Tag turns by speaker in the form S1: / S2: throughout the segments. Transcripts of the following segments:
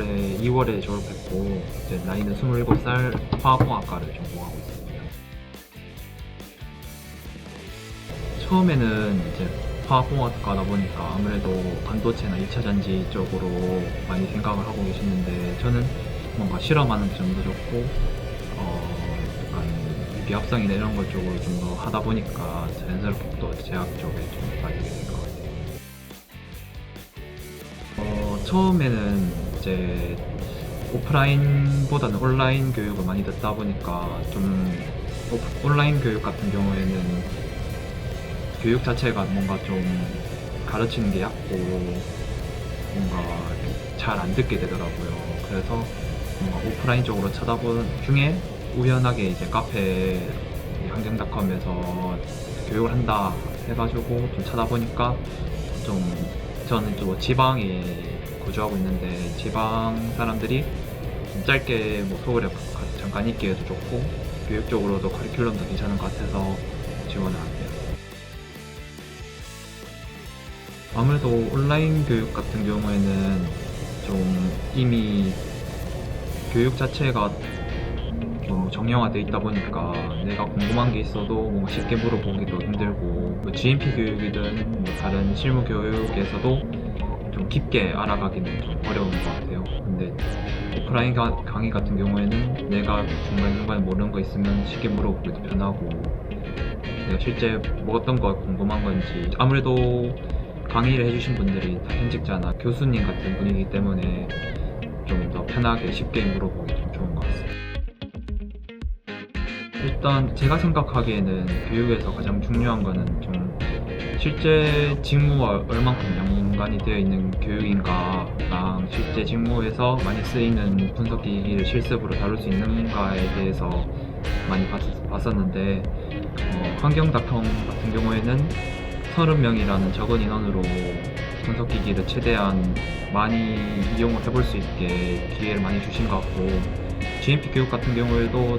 S1: 올해 2월에 졸업했고 이제 나이는 27살 화학공학과를 전공하고 있습니다. 처음에는 이제 화학공학과다 보니까 아무래도 반도체나 2차 전지 쪽으로 많이 생각을 하고 계시는데 저는 뭔가 실험하는 점도 좋고 어 약간 미합성이나 이런 것 쪽으로 좀 더 하다 보니까 자연스럽게 또 제약 쪽에 좀 빠지게 된 것 같아요. 어, 처음에는 이제 오프라인보다는 온라인 교육을 많이 듣다 보니까 좀 오프- 온라인 교육 같은 경우에는 교육 자체가 뭔가 좀 가르치는 게 얕고 뭔가 잘 안 듣게 되더라고요. 그래서 뭔가 오프라인 쪽으로 쳐다보는 중에 우연하게 이제 카페 환경닷컴에서 교육을 한다 해가지고 좀 찾아보니까 좀 저는 또 지방에 거주하고 있는데 지방 사람들이 좀 짧게 뭐 서울에 가- 잠깐 있기에도 좋고 교육적으로도 커리큘럼도 괜찮은 것 같아서 지원을 되었어요. 아무래도 온라인 교육 같은 경우에는 좀 이미 교육 자체가 좀 정형화돼 있다 보니까 내가 궁금한 게 있어도 뭔가 쉽게 물어보기도 힘들고 뭐 GMP 교육이든 뭐 다른 실무 교육에서도 좀 깊게 알아가기는 좀 어려운 것 같아요. 근데 오프라인 가- 강의 같은 경우에는 내가 중간중간에 모르는 거 있으면 쉽게 물어보기도 편하고 내가 실제 뭐 어떤 거 궁금한 건지 아무래도 강의를 해주신 분들이 다 현직자나 교수님 같은 분이기 때문에 좀 더 편하게 쉽게 물어보기 일단 제가 생각하기에는 교육에서 가장 중요한 거는 좀 실제 직무와 얼만큼 연관이 되어 있는 교육인가랑 실제 직무에서 많이 쓰이는 분석기기를 실습으로 다룰 수 있는가에 대해서 많이 봤, 었는데 환경닷컴 같은 경우에는 30명이라는 적은 인원으로 분석기기를 최대한 많이 이용을 해볼 수 있게 기회를 많이 주신 것 같고 GMP 교육 같은 경우에도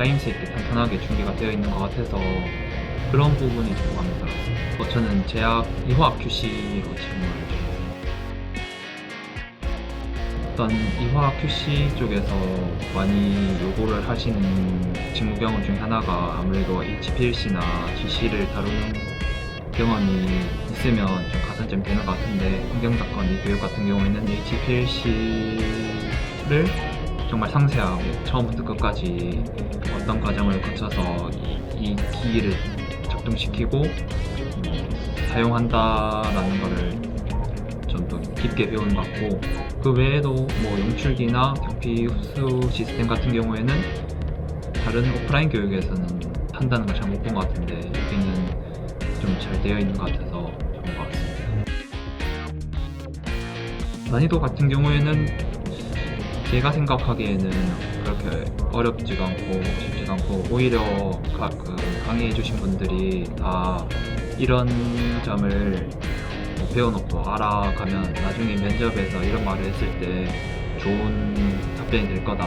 S1: 짜임새 있게 탄탄하게 준비가 되어 있는 것 같아서 그런 부분이 좀 마음에 들었어요. 어, 저는 제약 이화학 QC로 했어요. 일단 이화학 QC 쪽에서 많이 요구를 하시는 직무 경험 중 하나가 아무래도 HPLC나 GC를 다루는 경험이 있으면 좀 가산점이 되는 것 같은데 환경닷컴 이 교육 같은 경우에는 HPLC를 정말 상세하게 처음부터 끝까지 어떤 과정을 거쳐서 이, 이 기기를 작동시키고 음, 사용한다라는 거를 좀 더 깊게 배우는 것 같고 그 외에도 뭐 용출기나 경피 흡수 시스템 같은 경우에는 다른 오프라인 교육에서는 한다는 걸 잘 못 본 것 같은데 여기는 좀 잘 되어 있는 것 같아서 좋은 것 같습니다. 난이도 같은 경우에는 제가 생각하기에는 그렇게 어렵지가 않고 쉽지가 않고 오히려 가, 그 강의해 주신 분들이 다 이런 점을 뭐 배워놓고 알아가면 나중에 면접에서 이런 말을 했을 때 좋은 답변이 될 거다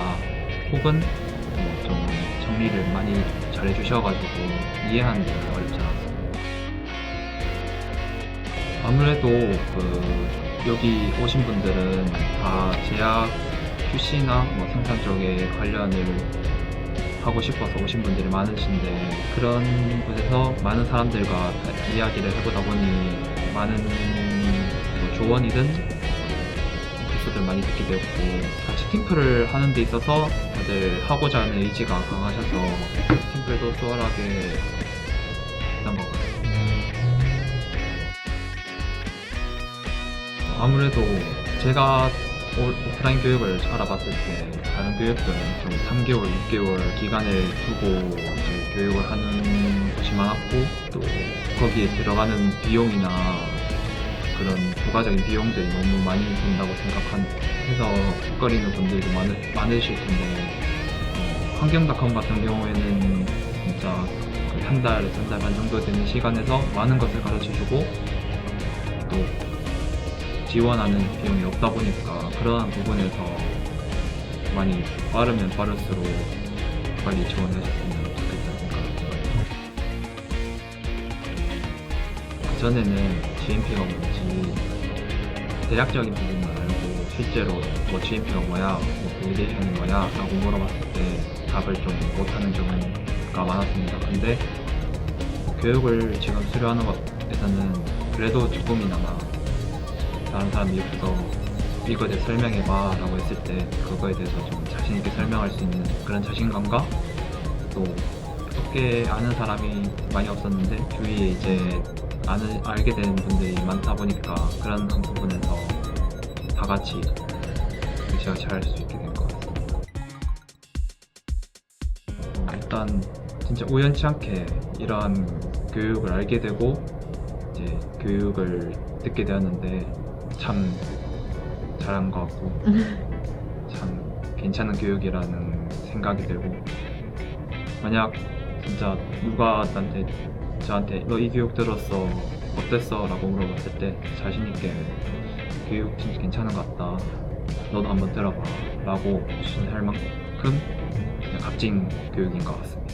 S1: 혹은 뭐 좀 정리를 많이 잘 해주셔가지고 이해하는 데 어렵지 않았어요. 아무래도 그 여기 오신 분들은 다 제약 QC나 뭐 생산 쪽에 관련을 하고 싶어서 오신 분들이 많으신데 그런 곳에서 많은 사람들과 다 이야기를 해보다 보니 많은 뭐 조언이든 에피소드를 많이 듣게 되었고 같이 팀플을 하는 데 있어서 다들 하고자 하는 의지가 강하셔서 팀플도 수월하게 했던 것 같아요. 아무래도 제가 오- 오프라인 교육을 알아봤을 때 다른 교육들은 좀 3개월, 6개월 기간을 두고 이제 교육을 하는 곳이 많았고 또 거기에 들어가는 비용이나 그런 부가적인 비용들이 너무 많이 든다고 생각해서 헷갈리는 분들도 많으, 많으실 텐데 어, 환경닷컴 같은 경우에는 진짜 그한 달, 한 달 반 정도 되는 시간에서 많은 것을 가르쳐주고 또 지원하는 비용이 없다 보니까 그러한 부분에서 많이 빠르면 빠를수록 빨리 지원해줬으면 좋겠다는 생각을 해요. 그전에는 GMP가 뭔지 대략적인 부분만 알고 실제로 뭐 GMP가 뭐야, 뭐 밸리데이션이 뭐야 라고 물어봤을 때 답을 좀 못하는 경우가 많았습니다. 근데 교육을 지금 수료하는 것에서는 그래도 조금이나마 다른 사람이 옆에서 이거에 대해 설명해봐 라고 했을 때 그거에 대해서 좀 자신있게 설명할 수 있는 그런 자신감과 또 어떻게 아는 사람이 많이 없었는데 주위에 이제 아는, 알게 되는 분들이 많다 보니까 그런 한 부분에서 다 같이 제가 잘할 수 있게 된 것 같습니다. 일단 진짜 우연치 않게 이러한 교육을 알게 되고 이제 교육을 듣게 되었는데 참 잘한 것 같고 참 괜찮은 교육이라는 생각이 들고. 만약 진짜 누가 나한테 저한테 너 이 교육 들었어. 어땠어? 라고 물어봤을 때 자신있게 교육 진짜 괜찮은 것 같다. 너도 한번 들어봐. 라고 추천할 만큼 그냥 값진 교육인 것 같습니다